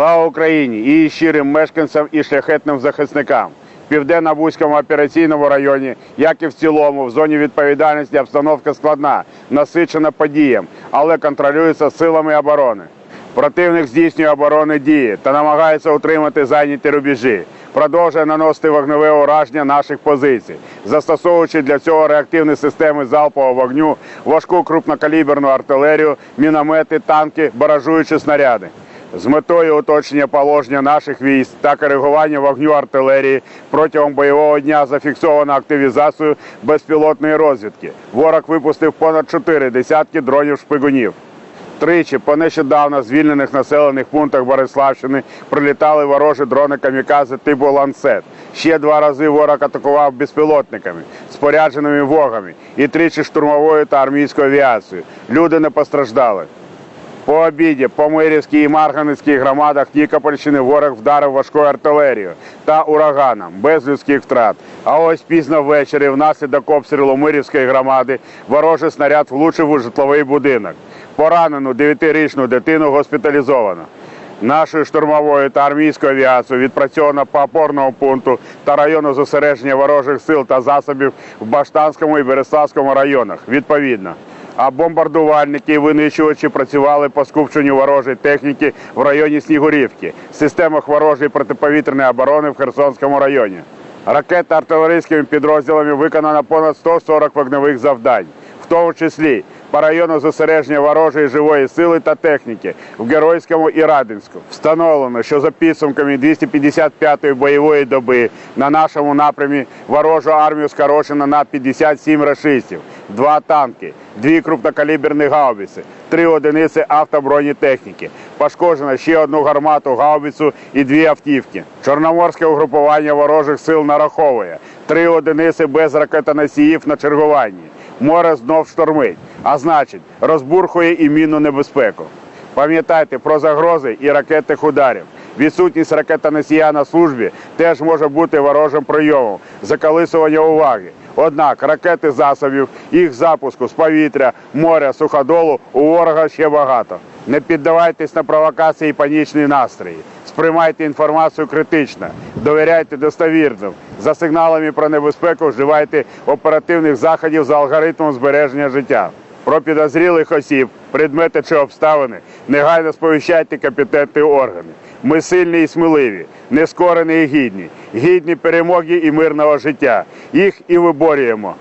Слава Україні і щирим мешканцям і шляхетним захисникам. В Південно-Бузькому операційному районі, як і в цілому, в зоні відповідальності обстановка складна, насичена подіям, але контролюється силами оборони. Противник здійснює оборонні дії та намагається утримати зайняті рубежі. Продовжує наносити вогневе ураження наших позицій, застосовуючи для цього реактивні системи залпового вогню, важку крупнокаліберну артилерію, міномети, танки, баражуючі снаряди. З метою уточнення положення наших військ та коригування вогню артилерії протягом бойового дня зафіксовано активізацію безпілотної розвідки. Ворог випустив понад 4 десятки дронів шпигунів. Тричі по нещодавно звільнених населених пунктах Бориславщини прилітали ворожі дрони камікази типу ланцет. Ще два рази ворог атакував безпілотниками, спорядженими вогами і тричі штурмовою та армійською авіацією. Люди не постраждали. По обіді по Мирівській і Марганицькій громадах Нікопольщини ворог вдарив важкою артилерією та ураганом без людських втрат. А ось пізно ввечері внаслідок обстрілу Мирівської громади ворожий снаряд влучив у житловий будинок. Поранену 9-річну дитину госпіталізовано. Нашою штурмовою та армійською авіацією відпрацьовано по опорному пункту та району зосередження ворожих сил та засобів в Баштанському і Береславському районах. Відповідно. А бомбардувальники і винищувачі працювали по скупченню ворожої техніки в районі Снігурівки, системах ворожої протиповітряної оборони в Херсонському районі. Ракетно-артилерійськими підрозділами виконано понад 140 вогневих завдань, в тому числі по району зосередження ворожої живої сили та техніки в Геройському і Радинську. Встановлено, що за підсумками 255-ї бойової доби на нашому напрямі ворожу армію скорочено на 57 рашистів, два танки, дві крупнокаліберні гаубиці, три одиниці автобронетехніки. Пошкоджено ще одну гармату гаубицю і дві автівки. Чорноморське угрупування ворожих сил нараховує три одиниці без ракетоносіїв на чергуванні. Море знов штормить, а значить, розбурхує і мінну небезпеку. Пам'ятайте про загрози і ракетних ударів. Відсутність ракетоносія на службі теж може бути ворожим прийомом, заколисування уваги. Однак ракети засобів, їх запуску з повітря, моря, суходолу у ворога ще багато. Не піддавайтесь на провокації і панічні настрої. Сприймайте інформацію критично, довіряйте достовірним. За сигналами про небезпеку вживайте оперативних заходів за алгоритмом збереження життя. Про підозрілих осіб, предмети чи обставини негайно сповіщайте компетентні органи. Ми сильні і сміливі, нескорені і гідні, гідні перемоги і мирного життя. Їх і виборюємо.